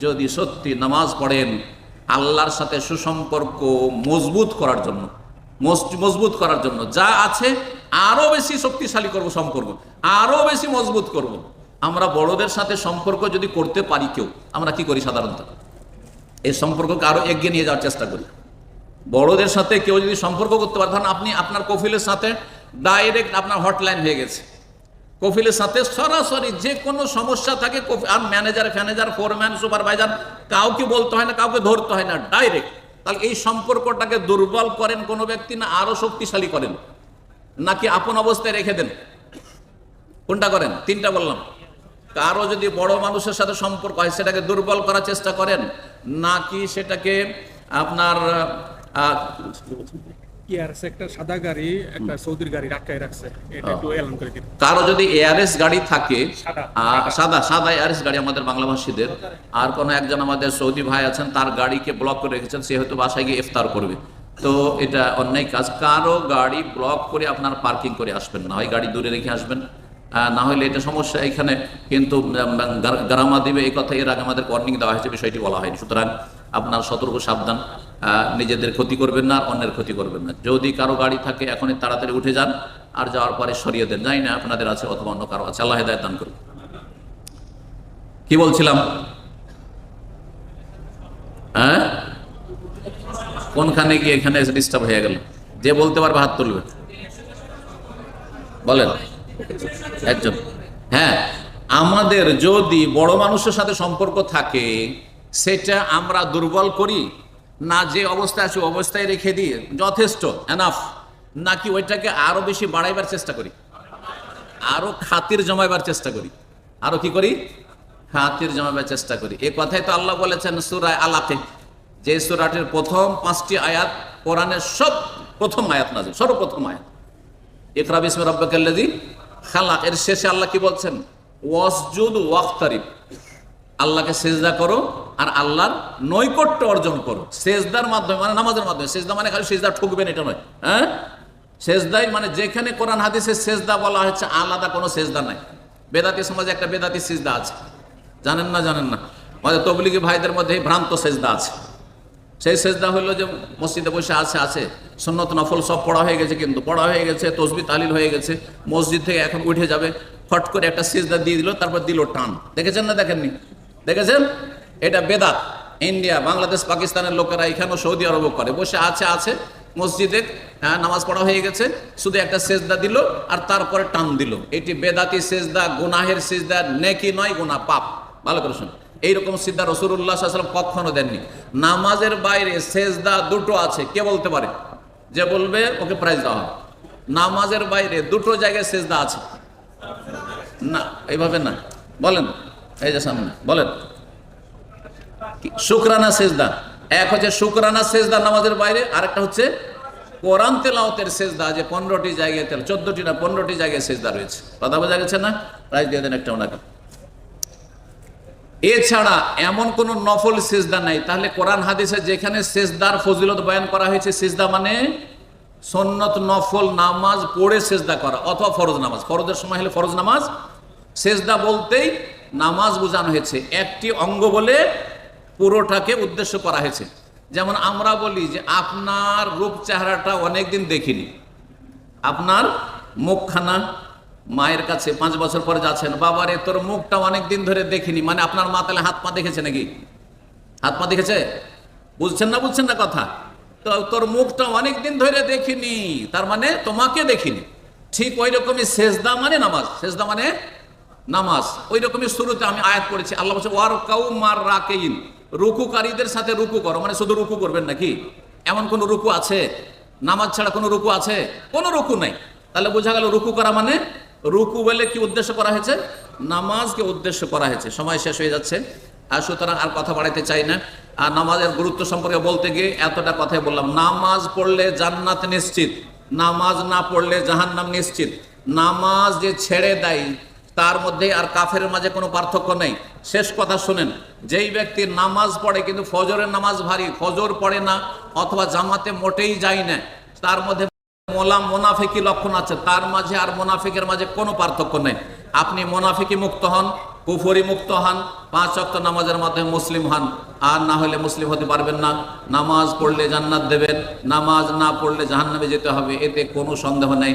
যদি সত্যি নামাজ পড়েন, আল্লাহর সাথে সুসম্পর্ক মজবুত করার জন্য মজ- মজবুত করার জন্য, যা আছে আরও বেশি শক্তিশালী করব সম্পর্ক, আরও বেশি মজবুত করব। আমরা বড়দের সাথে সম্পর্ক যদি করতে পারি কেউ, আমরা কি করি সাধারণত? এই সম্পর্ককে আরও এগিয়ে নিয়ে যাওয়ার চেষ্টা করি। বড়দের সাথে কেউ যদি সম্পর্ক করতে পারে, ধরেন আপনি আপনার কফিলের সাথে ডাইরেক্ট আপনার হটলাইন হয়ে গেছে। কফিলের সাথে সরাসরি যে কোনো সমস্যা থাকে আর ম্যানেজার ফ্যানেজার ফোরম্যান সুপারভাইজার কাউকে বলতে হয় না, কাউকে ধরতে হয় না ডাইরেক্ট তাহলে এই সম্পর্কটাকে দুর্বল করেন কোনো ব্যক্তি না, আরও শক্তিশালী করেন। নাকি আপন অবস্থায় রেখে দেন? কোনটা করেন? তিনটা বললাম। কারও যদি বড় মানুষের সাথে সম্পর্ক হয়, সেটাকে দুর্বল করার চেষ্টা করেন, নাকি সেটাকে আপনার একটা সাদা গাড়ি একটা সৌদির গাড়ি রাখছে। এটা একটু এলান করে দিন। কারও যদি এআরএস গাড়ি থাকে সাদা। সাদা এআরএস গাড়ি আমাদের বাংলা ভাষীদের আর কোনো একজন আমাদের সৌদি ভাই আছেন তার গাড়িকে ব্লক করে রেখেছেন সে হয়তো বাসায় গিয়ে ইফতার করবে। তো এটা অন্যায় কাজ। কারও গাড়ি ব্লক করে আপনার পার্কিং করে আসবেন না। হয় গাড়ি দূরে রেখে আসবেন। না হলে এটা সমস্যা এখানে। কিন্তু গ্রামা গার- দিবে এই কথা এর আগে আমাদের ওয়ার্নিং দেওয়া হয়েছে বিষয়টি বলা হয়নি। সুতরাং আপনার সতর্ক সাবধান। নিজেদের ক্ষতি করবেন না অন্যের ক্ষতি করবেন না। যদি কারও গাড়ি থাকে, এখনই তাড়াতাড়ি উঠে যান, আর যাওয়ার পরে সরিয়ে দেন। জানি না আপনাদের আছে অথবা অন্য কারও আছে। আল্লাহ হেদায়ত দান করুন। কি বলছিলাম? হ্যাঁ? কোনখানে গিয়ে এখানে ডিস্টার্ব হয়ে গেল? যে বলতে পারবে হাত তুলবে। বলেন। একজন। হ্যাঁ। আমাদের যদি বড় মানুষের সাথে সম্পর্ক থাকে, সেটা আমরা দুর্বল করি না যে অবস্থায় আছে, অবস্থায় রেখে দিই যথেষ্ট এনাফ নাকি ওইটাকে আরও বেশি বাড়াইবার চেষ্টা করি? আরও খাতির জমাইবার চেষ্টা করি। আরও কি করি? খাতির জমাইবার চেষ্টা করি। এ কথাই তো আল্লাহ বলেছেন সুরায় আলাকে যে সুরাটির প্রথম পাঁচটি আয়াত কোরআনের সব প্রথম আয়াত নাজিল সর্বপ্রথম আয়াত। ইকরা বিসমে রব্বাকাল্লাযী খালাক। এর শেষে আল্লাহ কি বলছেন? ওয়াসজুদ ওয়াক্তারিব আল্লাহকে সেজদা করো আর আল্লাহর নৈকট্য অর্জন করো। সেজদার মাধ্যমে মানে নামাজের মাধ্যমে। সেজদা মানে খালি সেজদা ঠুকবেন, এটা নয়। হ্যাঁ? সেজদাই মানে যেখানে কোরআন, হাদিসে সেজদা বলা হচ্ছে আলাদা কোনো সেজদা নাই। বেদাতি সমাজে একটা বেদাতি সেজদা আছে। জানেন না জানেন না? আমাদের তবলিগি ভাইদের মধ্যে ভ্রান্ত সেজদা আছে। সেই সেজদা হলো যে মসজিদে বসে আছে আছে। সুন্নত, নফল সব পড়া হয়ে গেছে, কিন্তু পড়া হয়ে গেছে, তসবি, তালিল হয়ে গেছে। মসজিদ থেকে এখন উঠে যাবে, ফট করে একটা সেজদা দিয়ে দিল, তারপর দিল টান। দেখেছেন না, দেখেননি? দেখেছেন? এটা বেদাত। ইন্ডিয়া বাংলাদেশ পাকিস্তানের লোকেরা এখানেও সৌদি আরব করে। বসে আছে আছে মসজিদে হ্যাঁ, নামাজ পড়া হয়ে গেছে শুধু একটা সেজদা দিল আর তারপরে টান দিল। এটি বেদাতি সেজদা গুনাহের সেজদা নেকি নয় গুনাহ পাপ। ভালো করে শুনুন। এইরকম সিদ্ধা রসুল্লাহ সাল্লাম কখনো দেননি। নামাজের বাইরে সেজদা দুটো আছে কে বলতে পারে? যে বলবে ওকে প্রাইজ দেওয়া হবে। নামাজের বাইরে দুটো জায়গায় সেজদা আছে। না এইভাবে না। বলেন এই যে সামনে বলেন? শুকরানা সেজদা। এক হচ্ছে শুকরানা সেজদা নামাজের বাইরে, আরেকটা হচ্ছে কোরআন তেলাওতের সেজদা, যে পনেরোটি জায়গায় তেল চোদ্দটি না, পনেরোটি জায়গায় সেজদা রয়েছে। কথা বোঝা গেছে না? প্রাইজ দিয়ে দেন একটা ওনাকে। এছাড়া এমন কোন নফল সেজদা নাই। তাহলে কোরআন হাদিসে যেখানে সেজদার ফজিলত বয়ান করা হয়েছে, সেজদা মানে সন্নত নফল নামাজ পড়ে সেজদা করা, অথবা ফরজ নামাজ। ফরজের সময় হলে ফরজ নামাজ। সেজদা বলতেই নামাজ বোঝানো হয়েছে। একটি অঙ্গ বলে পুরোটাকে উদ্দেশ্য করা হয়েছে। যেমন আমরা বলি যে আপনার রূপ চেহারাটা অনেকদিন দেখিনি। আপনার মুখখানা মায়ের কাছে পাঁচ বছর পরে যাচ্ছেন, বাবারে, তোর মুখটা অনেক দিন ধরে দেখিনি। মানে আপনার মা তাহলে হাত পা দেখেছে নাকি? হাত পা দেখেছে? বুঝছেন না বুঝছেন না কথা? তো তোর মুখটা অনেক দিন ধরে দেখিনি, তার মানে তোমাকে দেখিনি। ঠিক ওই রকমই সেজদা মানে নামাজ। সেজদা মানে নামাজ। ওই রকমই শুরুতে আমি আয়াত করেছি আল্লাহ ওয়ার কাউ মার রাকেইন রুকুকারীদের সাথে রুকু করো মানে শুধু রুকু করবেন নাকি? এমন কোন রুকু আছে? নামাজ ছাড়া কোনো রুকু আছে? কোনো রুকু নাই। তাহলে বোঝা গেল রুকু করা মানে রুকু বলে কি উদ্দেশ্য করা হয়েছে? নামাজকে উদ্দেশ্য করা হয়েছে। সময় শেষ হয়ে যাচ্ছে। আর সুতরাং আর কথা বাড়াইতে চাই না। আর নামাজের গুরুত্ব সম্পর্কে বলতে গিয়ে এতটা কথাই বললাম। নামাজ পড়লে জান্নাত নিশ্চিত। নামাজ না পড়লে জাহান্নাম নিশ্চিত। নামাজ যে ছেড়ে দেয় তার মধ্যে আর কাফের মাঝে কোনো পার্থক্য নেই। শেষ কথা শুনেন, যেই ব্যক্তি নামাজ পড়ে কিন্তু ফজরের নামাজ ভারী, ফজর পড়ে না, অথবা জামাতে মোটেই যায় না, তার মধ্যে মোলা মোনাফিকি লক্ষণ আছে, তার মাঝে আর মোনাফিকের মাঝে কোনো পার্থক্য নেই। আপনি মোনাফিকি মুক্ত হন, কুফরি মুক্ত হন, পাঁচ অক্ত নামাজের মাধ্যমে মুসলিম হন, আর না হলে মুসলিম হতে পারবেন না। নামাজ পড়লে জান্নাত দেবেন, নামাজ না পড়লে জাহান্নামে যেতে হবে, এতে কোনো সন্দেহ নেই।